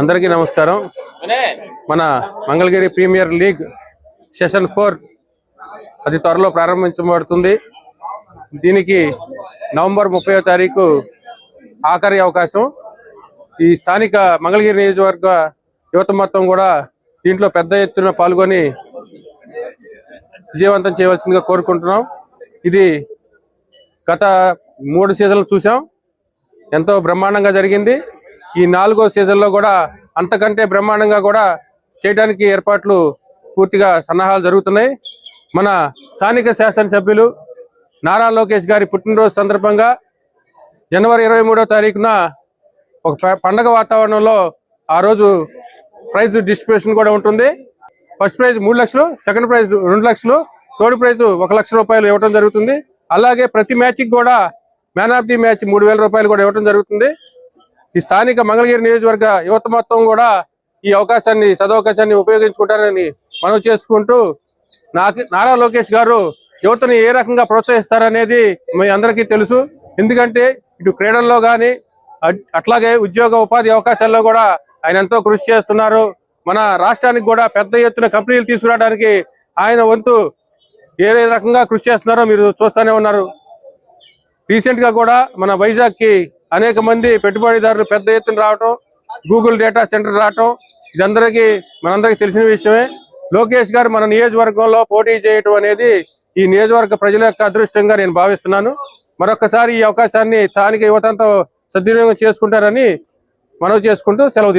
అందరికీ నమస్కారం. మన Mangalagiri premier league session four అతి త్వరలో ప్రారంభించబడుతుంది. దీనికి నవంబర్ ముప్పై తారీఖు ఆఖరి అవకాశం. ఈ స్థానిక మంగళగిరి నియోజకవర్గ యువత మొత్తం కూడా దీంట్లో పెద్ద ఎత్తున పాల్గొని విజయవంతం చేయవలసిందిగా కోరుకుంటున్నాం. ఇది గత మూడు సీజన్లు చూసాం. ఎంతో బ్రహ్మాండంగా జరిగింది. ఈ నాలుగో సీజన్లో కూడా అంతకంటే బ్రహ్మాండంగా కూడా చేయడానికి ఏర్పాట్లు పూర్తిగా సన్నాహాలు జరుగుతున్నాయి. మన స్థానిక శాసనసభ్యులు నారా లోకేష్ గారి పుట్టినరోజు సందర్భంగా జనవరి ఇరవై మూడో తారీఖున ఒక పండగ వాతావరణంలో ఆ రోజు ప్రైజ్ డిస్ట్రిబ్యూషన్ కూడా ఉంటుంది. ఫస్ట్ ప్రైజ్ మూడు లక్షలు సెకండ్ ప్రైజ్ రెండు లక్షలు థర్డ్ ప్రైజ్ ఒక లక్ష రూపాయలు ఇవ్వడం జరుగుతుంది. అలాగే ప్రతి మ్యాచ్కి కూడా మ్యాన్ ఆఫ్ ది మ్యాచ్ మూడు వేల రూపాయలు కూడా ఇవ్వడం జరుగుతుంది. ఈ స్థానిక మంగళగిరి నియోజకవర్గ యువత మొత్తం కూడా ఈ అవకాశాన్ని సదవకాశాన్ని ఉపయోగించుకుంటారని మనం చేసుకుంటూ నారా లోకేష్ గారు యువతని ఏ రకంగా ప్రోత్సహిస్తారనేది మీ అందరికీ తెలుసు. ఎందుకంటే ఇటు క్రీడల్లో కానీ అట్లాగే ఉద్యోగ ఉపాధి అవకాశాల్లో కూడా ఆయన ఎంతో కృషి చేస్తున్నారు. మన రాష్ట్రానికి కూడా పెద్ద ఎత్తున కంపెనీలు తీసుకురావడానికి ఆయన వంతు ఏ రకంగా కృషి చేస్తున్నారో మీరు చూస్తూనే ఉన్నారు. రీసెంట్గా కూడా మన వైజాగ్కి అనేక మంది పెట్టుబడిదారులు పెద్ద ఎత్తున రావటం గూగుల్ డేటా సెంటర్ రావటం ఇదందరికీ మనందరికీ తెలిసిన విషయమే. లోకేష్ గారు మన నియోజకవర్గంలో పోటీ చేయటం అనేది ఈ నియోజకవర్గ ప్రజల యొక్క అదృష్టంగా నేను భావిస్తున్నాను. మరొకసారి ఈ అవకాశాన్ని స్థానిక యువతంతో సద్వినియోగం చేసుకుంటారని మనవి చేసుకుంటూ సెలవు